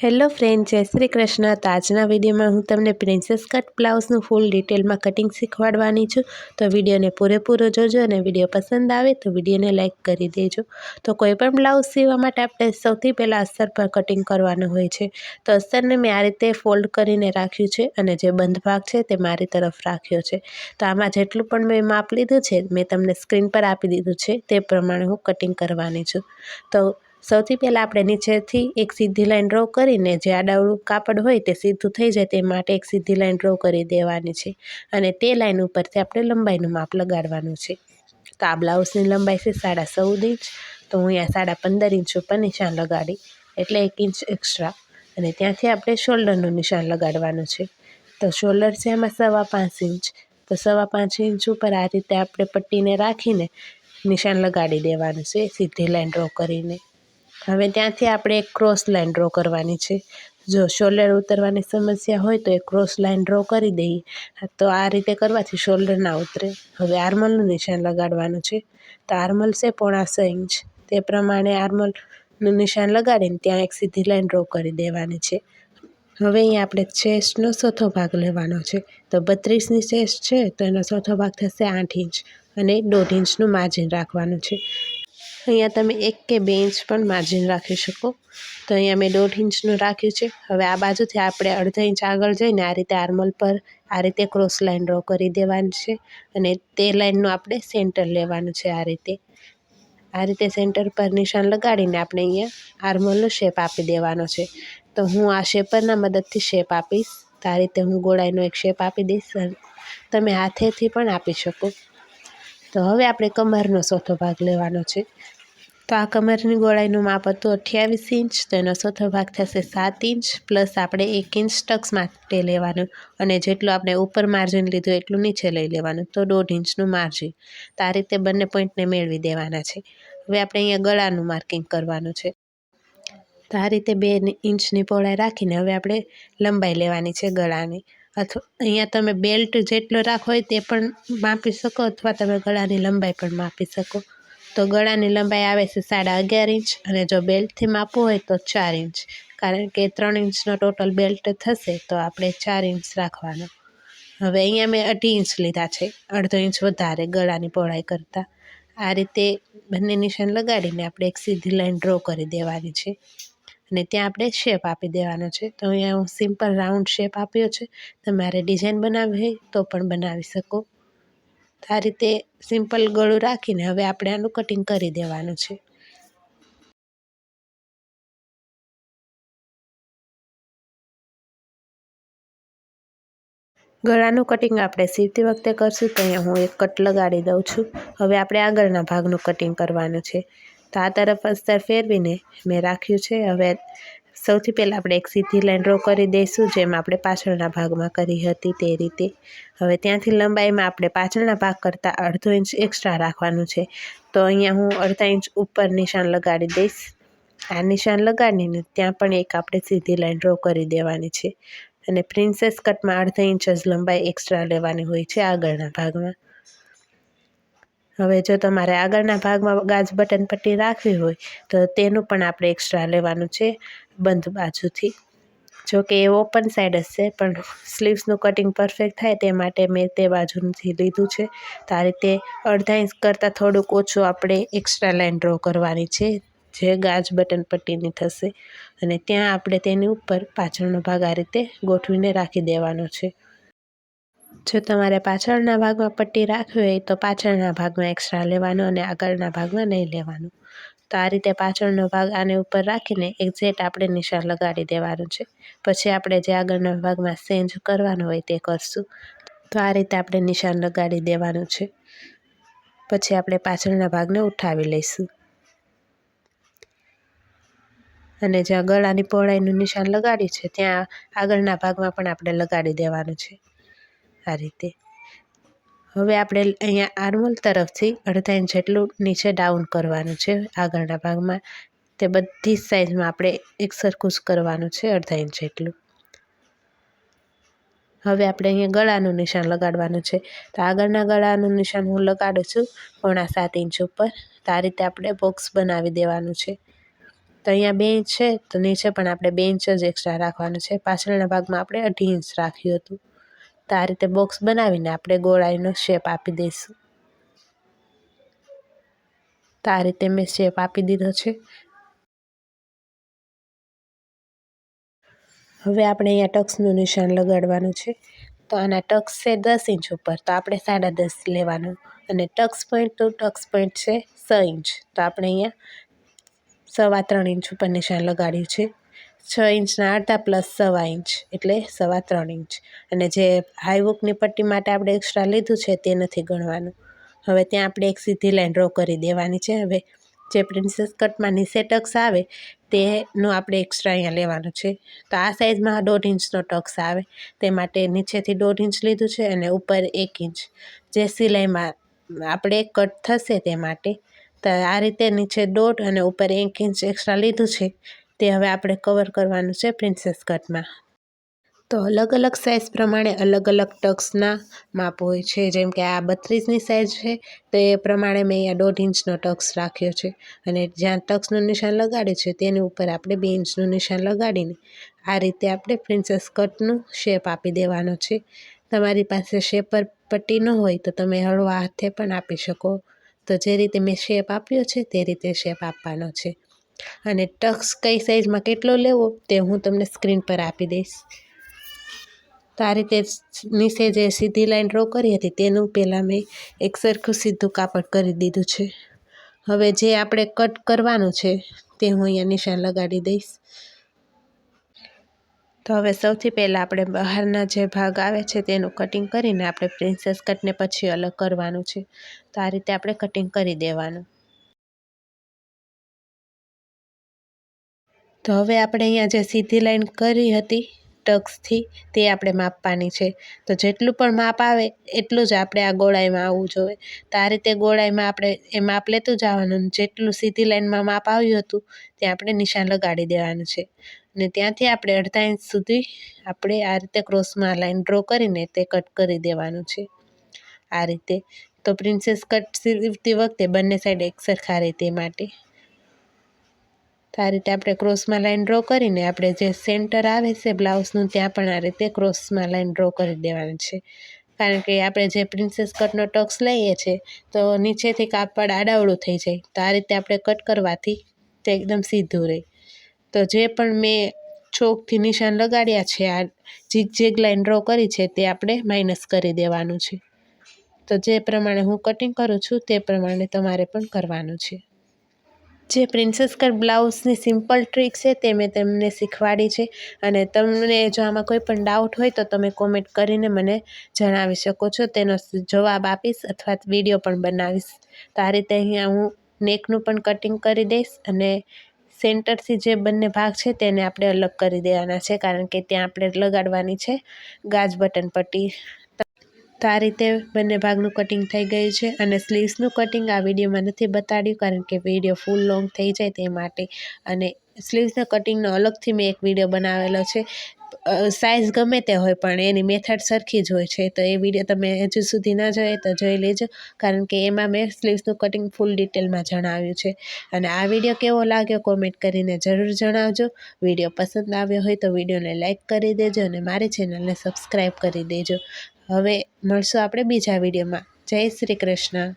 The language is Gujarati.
હેલો ફ્રેન્ડ જય શ્રી કૃષ્ણ. તો આજના વિડીયોમાં હું તમને પ્રિન્સેસ કટ બ્લાઉઝનું ફૂલ ડિટેલમાં કટિંગ શીખવાડવાની છું. તો વિડીયોને પૂરેપૂરો જોજો અને વીડિયો પસંદ આવે તો વિડીયોને લાઇક કરી દેજો. તો કોઈપણ બ્લાઉઝ સીવવા માટે આપણે સૌથી પહેલાં અસ્તર પર કટિંગ કરવાનું હોય છે. તો અસ્તરને મેં આ રીતે ફોલ્ડ કરીને રાખ્યું છે અને જે બંધ ભાગ છે તે મારી તરફ રાખ્યો છે. તો આમાં જેટલું પણ મેં માપ લીધું છે, મેં તમને સ્ક્રીન પર આપી દીધું છે, તે પ્રમાણે હું કટિંગ કરવાની છું. તો સૌથી પહેલાં આપણે નીચેથી એક સીધી લાઈન ડ્રો કરીને જે આડાવડું કાપડ હોય તે સીધું થઈ જાય તે માટે એક સીધી લાઈન ડ્રો કરી દેવાની છે. અને તે લાઈન ઉપરથી આપણે લંબાઈનું માપ લગાડવાનું છે. તો આ બ્લાઉઝની લંબાઈ છે સાડા ચૌદ ઇંચ. તો હું અહીંયા સાડા પંદર ઇંચ ઉપર નિશાન લગાડી. એટલે એક ઇંચ એક્સ્ટ્રા અને ત્યાંથી આપણે શોલ્ડરનું નિશાન લગાડવાનું છે. તો શોલ્ડર છે એમાં સવા પાંચ ઇંચ. તો સવા પાંચ ઇંચ ઉપર આ રીતે આપણે પટ્ટીને રાખીને નિશાન લગાડી દેવાનું છે. સીધી લાઈન ડ્રો કરીને. હવે ત્યાંથી આપણે એક ક્રોસ લાઇન ડ્રો કરવાની છે. જો શોલ્ડર ઉતરવાની સમસ્યા હોય તો એ ક્રોસ લાઇન ડ્રો કરી દઈએ. તો આ રીતે કરવાથી શોલ્ડર ના ઉતરે. હવે આર્મલનું નિશાન લગાડવાનું છે. તો આર્મલ છે પોણા છ ઇંચ તે પ્રમાણે આર્મલનું નિશાન લગાડીને ત્યાં એક સીધી લાઇન ડ્રો કરી દેવાની છે. હવે અહીં આપણે ચેસ્ટનો ચોથો ભાગ લેવાનો છે. તો બત્રીસની ચેસ્ટ છે, તો એનો ચોથો ભાગ થશે આઠ ઇંચ અને દોઢ ઇંચનું માર્જિન રાખવાનું છે. અહીંયા તમે એક કે બે ઇંચ પણ માર્જિન રાખી શકો. તો અહીંયા મેં દોઢ ઇંચનું રાખ્યું છે. હવે આ બાજુથી આપણે અડધા ઇંચ આગળ જઈને આ રીતે આર્મલ પર આ રીતે ક્રોસ લાઈન ડ્રો કરી દેવાની છે. અને તે લાઇનનું આપણે સેન્ટર લેવાનું છે આ રીતે. આ રીતે સેન્ટર પર નિશાન લગાડીને આપણે અહીંયા આર્મલનો શેપ આપી દેવાનો છે. તો હું આ શેપરના મદદથી શેપ આપીશ. તો આ રીતે હું ગોળાઈનો એક શેપ આપી દઈશ તમે હાથેથી પણ આપી શકો. તો હવે આપણે કમરનો ચોથો ભાગ લેવાનો છે. તો આ કમરની ગોળાઈનું માપ હતું અઠ્યાવીસ ઇંચ, તો એનો ચોથો ભાગ થશે સાત ઇંચ, પ્લસ આપણે એક ઇંચ ટક્સ માટે લેવાનું અને જેટલું આપણે ઉપર માર્જિન લીધું એટલું નીચે લઈ લેવાનું, તો દોઢ ઇંચનું માર્જિન. તો આ રીતે બંને પોઈન્ટને મેળવી દેવાના છે. હવે આપણે અહીંયા ગળાનું માર્કિંગ કરવાનું છે. તો આ રીતે બે ઇંચની પહોળાઈ રાખીને હવે આપણે લંબાઈ લેવાની છે ગળાની. અથવા અહીંયા તમે બેલ્ટ જેટલો રાખો હોય તે પણ માપી શકો અથવા તમે ગળાની લંબાઈ પણ માપી શકો. તો ગળાની લંબાઈ આવે છે સાડા અગિયાર ઇંચ અને જો બેલ્ટથી માપવું હોય તો ચાર ઇંચ. કારણ કે ત્રણ ઇંચનો ટોટલ બેલ્ટ થશે તો આપણે ચાર ઇંચ રાખવાનો. હવે અહીંયા મેં અઢી ઇંચ લીધા છે. અડધો ઇંચ વધારે ગળાની પહોળાઈ કરતાં. આ રીતે બંને નિશાન લગાડીને આપણે એક સીધી લાઈન ડ્રો કરી દેવાની છે. અને ત્યાં આપણે શેપ આપી દેવાનો છે. તો અહીંયા હું સિમ્પલ રાઉન્ડ શેપ આપ્યો છે. તમારે ડિઝાઇન બનાવવી હોય તો પણ બનાવી શકો. આ રીતે સિમ્પલ ગળું રાખીને હવે આપણે આનું કટિંગ કરી દેવાનું છે. ગળાનું કટિંગ આપણે સીવતી વખતે કરશું તો અહીંયા હું એક કટ લગાડી દઉં છું. હવે આપણે આગળના ભાગનું કટિંગ કરવાનું છે. તો આ તરફ અસ્તર ફેરવીને મેં રાખ્યું છે. હવે સૌથી પહેલાં આપણે એક સીધી લાઈન ડ્રો કરી દઈશું, જેમ આપણે પાછળના ભાગમાં કરી હતી તે રીતે. હવે ત્યાંથી લંબાઈમાં આપણે પાછળના ભાગ કરતાં અડધો ઇંચ એક્સ્ટ્રા રાખવાનું છે. તો અહીંયા હું અડધા ઇંચ ઉપર નિશાન લગાડી દઈશ. આ નિશાન લગાડીને ત્યાં પણ એક આપણે સીધી લાઈન ડ્રો કરી દેવાની છે. અને પ્રિન્સેસ કટમાં અડધા ઇંચ જ લંબાઈ એક્સ્ટ્રા લેવાની હોય છે આગળના ભાગમાં. હવે જો તમારે આગળના ભાગમાં ગાજ બટન પટ્ટી રાખવી હોય, તો તેનું પણ આપણે એક્સ્ટ્રા લેવાનું છે. બંધ બાજુથી. જો કે એ ઓપન સાઈડ છે, પણ સ્લીવ્સનું કટિંગ પરફેક્ટ થાય તે માટે મેં તે બાજુથી લીધું છે. તો આ રીતે અડધા ઇંચ કરતાં થોડુંક ઓછું આપણે એક્સ્ટ્રા લાઈન ડ્રો કરવાની છે, જે ગાજ બટન પટ્ટીની થશે. અને ત્યાં આપણે તેની ઉપર પાછળનો ભાગ આ રીતે ગોઠવીને રાખી દેવાનો છે. જો તમારે પાછળના ભાગમાં પટ્ટી રાખવી હોય તો પાછળના ભાગમાં એક્સ્ટ્રા લેવાનું અને આગળના ભાગમાં નહીં લેવાનું. તો આ રીતે પાછળનો ભાગ આને ઉપર રાખીને એક્ઝેક્ટ આપણે નિશાન લગાડી દેવાનું છે. પછી આપણે જે આગળના ભાગમાં ચેન્જ કરવાનું હોય તે કરશું. તો આ રીતે આપણે નિશાન લગાડી દેવાનું છે. પછી આપણે પાછળના ભાગને ઉઠાવી લઈશું. અને જ્યાં ગળાની પહોળાઈનું નિશાન લગાડ્યું છે, ત્યાં આગળના ભાગમાં પણ આપણે લગાડી દેવાનું છે. આ રીતે. હવે આપણે અહીંયા આર્મલ તરફથી અડધા ઇંચ જેટલું નીચે ડાઉન કરવાનું છે. આગળના ભાગમાં તે બધી જ સાઈઝમાં આપણે એક સરખું કરવાનું છે અડધા ઇંચ જેટલું. હવે આપણે અહીંયા ગળાનું નિશાન લગાડવાનું છે. તો આગળના ગળાનું નિશાન હું લગાડું છું પોણા સાત ઇંચ ઉપર. તો આ રીતે આપણે બોક્સ બનાવી દેવાનું છે. તો અહીંયા બે ઇંચ છે, તો નીચે પણ આપણે બે ઇંચ જ એક્સ્ટ્રા રાખવાનું છે. પાછળના ભાગમાં આપણે અઢી ઇંચ રાખ્યું હતું. તો આ રીતે બોક્સ બનાવીને આપણે ગોળાઈનો શેપ આપી દઈશું. તો આ રીતે મેં શેપ આપી દીધો છે. હવે આપણે અહીંયા ટક્સનું નિશાન લગાડવાનું છે. તો આના ટક્સ છે દસ ઇંચ ઉપર, તો આપણે સાડા દસ લેવાનું. અને tucks point two tucks point છે છ ઇંચ. તો આપણે અહીંયા સવા ત્રણ ઇંચ ઉપર નિશાન લગાડ્યું છે. છ ઇંચના અડધા પ્લસ સવા ઇંચ, એટલે સવા ત્રણ ઇંચ. અને જે હાઈવુકની પટ્ટી માટે આપણે એક્સ્ટ્રા લીધું છે તે નથી ગણવાનું. હવે ત્યાં આપણે એક સીધી લાઈન ડ્રો કરી દેવાની છે. હવે જે પ્રિન્સેસ કટમાં નીચે ટક્સ આવે, તેનું આપણે એક્સ્ટ્રા અહીંયા લેવાનું છે. તો આ સાઈઝમાં દોઢ ઇંચનો ટક્સ આવે. તે માટે નીચેથી દોઢ ઇંચ લીધું છે અને ઉપર એક ઇંચ. જે સિલાઈમાં આપણે કટ થશે તે માટે, તો આ રીતે નીચે દોઢ અને ઉપર એક ઇંચ એક્સ્ટ્રા લીધું છે. તે હવે આપણે કવર કરવાનું છે પ્રિન્સેસ કટમાં તો અલગ અલગ સાઇઝ પ્રમાણે અલગ અલગ ટક્સના માપ હોય છે. જેમ કે આ બત્રીસની સાઇઝ છે, તો એ પ્રમાણે મેં અહીંયા દોઢ ઇંચનો ટક્સ રાખ્યો છે. અને જ્યાં ટક્સનું નિશાન લગાડ્યું છે, તેની ઉપર આપણે બે ઇંચનું નિશાન લગાડીને આ રીતે આપણે પ્રિન્સેસ કટનું શેપ આપી દેવાનો છે. તમારી પાસે શેપર પટ્ટી ન હોય તો તમે હળવા હાથે પણ આપી શકો. તો જે રીતે મેં શેપ આપ્યો છે, તે રીતે શેપ આપવાનો છે. અને ટક્સ કઈ સાઇઝમાં કેટલો લેવો તે હું તમને સ્ક્રીન પર આપી દઈશ. તો આ રીતે નીચે જે સીધી લાઈન ડ્રો કરી હતી તેનું પહેલાં મેં એક સરખું સીધું કાપડ કરી દીધું છે. હવે જે આપણે કટ કરવાનું છે તે હું અહીંયા નિશાન લગાડી દઈશ. તો હવે સૌથી પહેલાં આપણે બહારના જે ભાગ આવે છે તેનું કટિંગ કરીને આપણે પ્રિન્સેસ કટને પછી અલગ કરવાનું છે. તો આ રીતે આપણે કટિંગ કરી દેવાનું. તો હવે આપણે અહીંયા જે સીધી લાઈન કરી હતી ટક્સથી, તે આપણે માપવાની છે. તો જેટલું પણ માપ આવે, એટલું જ આપણે આ ગોળાઈમાં આવવું જોઈએ. તો આ રીતે ગોળાઈમાં આપણે એ માપ લેતું જવાનું જેટલું સીધી લાઈનમાં માપ આવ્યું હતું ત્યાં આપણે નિશાન લગાડી દેવાનું છે. અને ત્યાંથી આપણે અડધા ઇંચ સુધી આપણે આ રીતે ક્રોસમાં લાઈન ડ્રો કરીને તે કટ કરી દેવાનું છે. આ રીતે. તો પ્રિન્સેસ કટ સીવતી વખતે બંને સાઈડ એક સરખા તે માટે. તો આ રીતે આપણે ક્રોસમાં લાઈન ડ્રો કરીને આપણે જે સેન્ટર આવે છે બ્લાઉઝનું ત્યાં પણ આ રીતે ક્રોસમાં લાઈન ડ્રો કરી દેવાનું છે. કારણ કે આપણે જે પ્રિન્સેસ કટનો ટક્સ લઈએ છીએ તો નીચેથી કાપડ આડાવડું થઈ જાય. તો આ રીતે આપણે કટ કરવાથી તે એકદમ સીધું રહે. તો જે પણ મેં ચોકથી નિશાન લગાડ્યા છે, આ જીગ જીગ લાઈન ડ્રો કરી છે, તે આપણે માઇનસ કરી દેવાનું છે. તો જે પ્રમાણે હું કટિંગ કરું છું, તે પ્રમાણે તમારે પણ કરવાનું છે. જે પ્રિન્સેસ કટ બ્લાઉઝની સિમ્પલ ટ્રીક છે, તે મેં તમને શીખવાડી છે. અને તમને જો આમાં કોઈ પણ ડાઉટ હોય તો તમે કોમેન્ટ કરીને મને જણાવી શકો છો. તેનો જવાબ આપીશ અથવા વીડિયો પણ બનાવીશ. તો આ રીતે અહીંયા હું નેકનું પણ કટિંગ કરી દઈશ અને સેન્ટરથી જે બંને ભાગ છે તેને આપણે અલગ કરી દેવાના છે. કારણ કે ત્યાં આપણે લગાડવાની છે. ગાજ બટન પટ્ટી તો આ રીતે બંને ભાગનું કટિંગ થઈ ગયું છે અને સ્લીવ્સનું કટિંગ આ વિડીયોમાં નથી બતાડ્યું કારણ કે વીડિયો ફૂલ લોંગ થઈ જાય તે માટે. અને સ્લીવ્સના કટિંગનો અલગથી મેં એક વીડિયો બનાવેલો છે. સાઇઝ ગમે તે હોય પણ એની મેથડ સરખી જ હોય છે. તો એ વીડિયો તમે હજુ સુધી ના જોઈએ તો જોઈ લેજો કારણ કે એમાં મેં સ્લીવ્સનું કટિંગ ફૂલ ડિટેલમાં જણાવ્યું છે. અને આ વીડિયો કેવો લાગ્યો કોમેન્ટ કરીને જરૂર જણાવજો. વીડિયો પસંદ આવ્યો હોય તો વિડીયોને લાઇક કરી દેજો અને મારી ચેનલને સબસ્ક્રાઈબ કરી દેજો. હવે મળશું આપણે બીજા વિડીયોમાં. જય શ્રી કૃષ્ણ.